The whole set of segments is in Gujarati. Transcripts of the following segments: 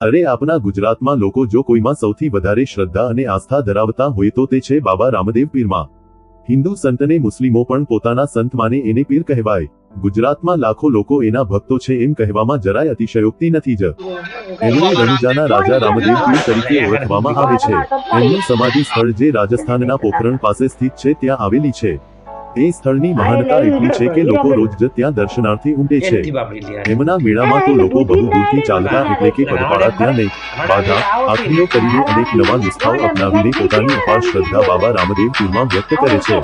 અરે, આપના ગુજરાતમાં લોકો જો કોઈમાં સૌથી વધારે શ્રદ્ધા અને આસ્થા ધરાવતા હોય તો તે છે બાબા રામદેવ પીરમાં. હિન્દુ સંતને મુસ્લિમો પણ પોતાના સંત માને એને પીર કહેવાય. ગુજરાતમાં લાખો લોકો એના ભક્તો છે એમ કહેવામાં જરાય અતિશયોક્તિ નથી જ. એમને રણુજાના રાજા રામદેવ પીર તરીકે ઓળખવામાં આવે છે. એમનું સમાધિ સ્થળ જે રાજસ્થાનના પોખરણ પાસે સ્થિત છે, ત્યાં આવેલી છે. એ સ્થળની મહાનતા એટલી છે કે લોકો રોજ જ ત્યાં દર્શનાર્થી ઉમટે છે. એમના મેળામાં તો લોકો બહુ દૂરથી ચાલતા એટલે કે પગપાળા ત્યાં નહીં. બાધા આખરીઓ કરીને અનેક નવા નુસ્ખાઓ અપનાવીને પોતાની અપાર શ્રદ્ધા બાબા રામદેવ પીરમાં વ્યક્ત કરે છે.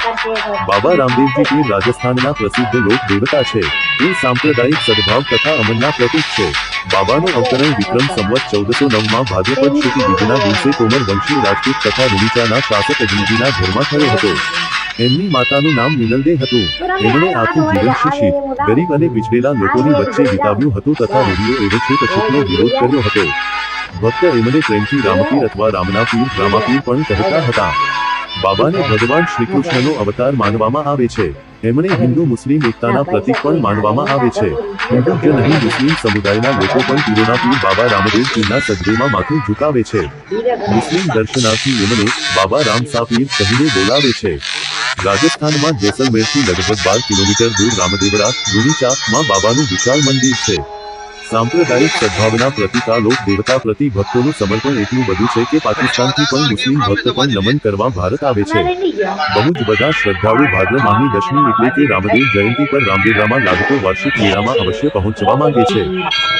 બાબા રામદેવજી પીર રાજસ્થાનના પ્રસિદ્ધ લોક દેવતા છે. એ સાંપ્રદાયિક સદભાવ તથા અમનના પ્રતીક છે. બાબાનું અવતરણ વિક્રમ સંવત ચૌદસો નવમાં ભાદ્રપદ શુક્લ બીજના દિવસે તોમર વંશી રાજપૂત તથા રૂડીચાના શાસક અજનબીના ઘરમાં થયો હતો. એમની માતાનું નામ મિનલદે હતું. એમણે આખું જીવન શિક્ષિત ગરીબ અને પીછડેલા લોકોની વચ્ચે વિતાવ્યું હતું તથા રૂઢિઓ એવો છૂટ અછૂતનો વિરોધ કર્યો હતો. ભક્ત એમણે પ્રેમથી રામપીર અથવા રામના પીર રામાપીર પણ કહેતા હતા. બાબાને ભગવાન શ્રી કૃષ્ણનો અવતાર માનવામાં આવે છે. એમણે હિન્દુ મુસ્લિમ એકતાના પ્રતીક પણ માનવામાં આવે છે. હિન્દુ કે નહીં મુસ્લિમ સમુદાયના લોકો પણ પીરોના પીર બાબા રામદેવ પીરના સજદેમાં માથું ઝુકાવે છે. મુસ્લિમ દર્શનાર્થી એમને બાબા રામ સાપીર કહીને બોલાવે છે. રાજસ્થાનમાં જેસલમેરથી લગભગ બાર કિલોમીટર દૂર રામદેવરા રૂણીચા માં બાબાનું વિશાળ મંદિર છે. સાંપ્રદાયિક સદભાવના પ્રતિકા લોક દેવતા પ્રતિ ભક્તોનું સમર્પણ એટલું બધું છે કે પાકિસ્તાનથી પણ મુસ્લિમ ભક્ત પણ નમન કરવા ભારત આવે છે. બહુ જ બધા શ્રદ્ધાળુ ભાદ્ર માહની દશમી એટલે કે રામદેવ જયંતિ પર રામદેવરામાં લાગતો વાર્ષિક મેળામાં અવશ્ય પહોંચવા માંગે છે.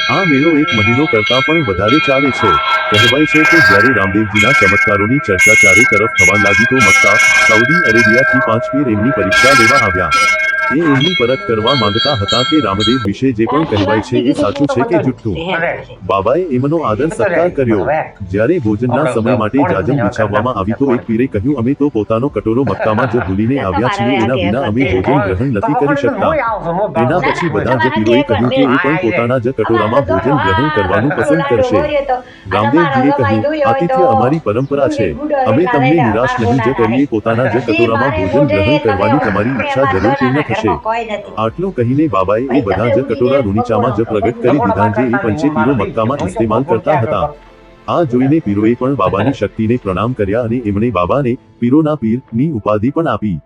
આ મેળો એક મહિનો કરતા પણ વધારે ચાલે છે. કહેવાય છે કે જ્યારે રામદેવજીના ચમત્કારોની ચર્ચા ચારે તરફ થવા લાગી તો મક્કા, સાઉદી અરેબિયાથી પાંચ પીર એમની પરીક્ષા લેવા આવ્યા. એ એમની પરત કરવા માંગતા હતા કે રામદેવ વિશે જે પણ કહેવાય છે એ સાચું છે કે જુઠ્ઠું બાબાએ એમનો આદર સત્કાર કર્યો. જ્યારે ભોજનના સમય માટે જાજમ બિછાવવામાં આવી તો એક પીરે કહ્યું અમે તો પોતાનો કટોરો મક્કામાં જો ભૂલીને આવ્યા છીએ એના વિના અમે ભોજન ગ્રહણ નથી કરી શકતા. એના પછી બધા જ પીરોએ કહ્યું કે એ પણ પોતાના જ કટોરામાં ભોજન ગ્રહણ કરવાનું પસંદ કરશે. રામદેવજીએ કહ્યું આતિથ્ય અમારી પરંપરા છે. અમે તમને નિરાશ નહીં જ કરીએ પોતાના જ કટોરામાં ભોજન ગ્રહણ કરવાની તમારી ઈચ્છા જરૂર પૂર્ણ થશે. આટલું કહીને બાબાએ એ બધા જ કટોરા રૂનીચામાં જ પ્રગટ કરી દીધા જે એ પંચે પીરો મક્કામાં ઇસ્તેમાલ કરતા હતા. આ જોઈને પીરોએ પણ બાબાની શક્તિને પ્રણામ કર્યા અને એમણે બાબાને પીરોના પીરની ઉપાધિ પણ આપી.